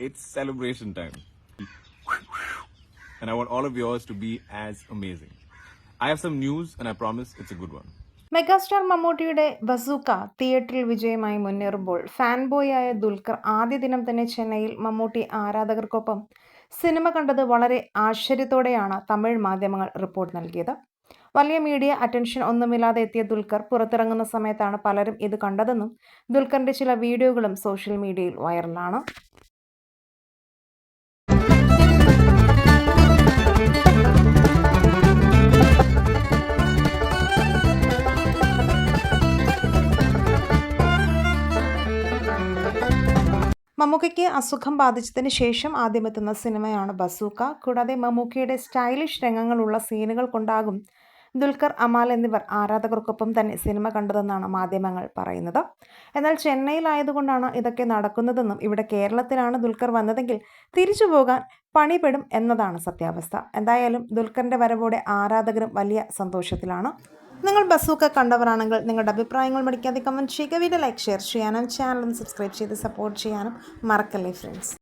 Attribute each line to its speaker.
Speaker 1: it's celebration time. And I want all of yours to be as amazing. I have some news, and I promise it's a good one.
Speaker 2: Megastar മമ്മൂട്ടിയുടെ bazooka തിയേറ്ററിൽ വിജയമായി മുന്നേറുമ്പോൾ fan ബോയായ Dulquer ആദ്യ ദിനം തന്നെ ചെന്നൈയിൽ Mammootty ആരാധകർക്കൊപ്പം cinema കണ്ടത് വളരെ ആശ്ചര്യത്തോടെയാണ് തമിഴ് മാധ്യമങ്ങൾ റിപ്പോർട്ട് നൽകിയത് വലിയ മീഡിയ അറ്റൻഷൻ ഒന്നുമില്ലാതെ എത്തിയ ദുൽഖർ പുറത്തിറങ്ങുന്ന സമയത്താണ് പലരും ഇത് കണ്ടതെന്നും ദുൽഖറിന്റെ ചില വീഡിയോകളും സോഷ്യൽ മീഡിയയിൽ വൈറലാണ് മമ്മൂക്കയ്ക്ക് അസുഖം ബാധിച്ചതിന് ശേഷം ആദ്യമെത്തുന്ന സിനിമയാണ് ബസൂക്ക. കൂടാതെ മമ്മൂക്കയുടെ സ്റ്റൈലിഷ് രംഗങ്ങളുള്ള സീനുകൾ കൊണ്ടാകും ദുൽഖർ അമാൽ എന്നിവർ ആരാധകർക്കൊപ്പം തന്നെ സിനിമ കണ്ടതെന്നാണ് മാധ്യമങ്ങൾ പറയുന്നത്. എന്നാൽ ചെന്നൈയിലായതുകൊണ്ടാണ് ഇതൊക്കെ നടക്കുന്നതെന്നും ഇവിടെ കേരളത്തിലാണ് ദുൽഖർ വന്നതെങ്കിൽ തിരിച്ചു പോകാൻ പണിപെടും എന്നതാണ് സത്യാവസ്ഥ. എന്തായാലും ദുൽഖറിന്റെ വരവോടെ ആരാധകരും വലിയ സന്തോഷത്തിലാണ്. നിങ്ങൾ ബസ്സൊക്കെ കണ്ടവരാണെങ്കിൽ നിങ്ങളുടെ അഭിപ്രായങ്ങൾ മടിക്കാതെ കമന്റ് ചെയ്യുക. വീഡിയോ ലൈക്ക് ഷെയർ ചെയ്യാനും ചാനലും സബ്സ്ക്രൈബ് ചെയ്ത് സപ്പോർട്ട് ചെയ്യാനും മറക്കല്ലേ ഫ്രണ്ട്സ്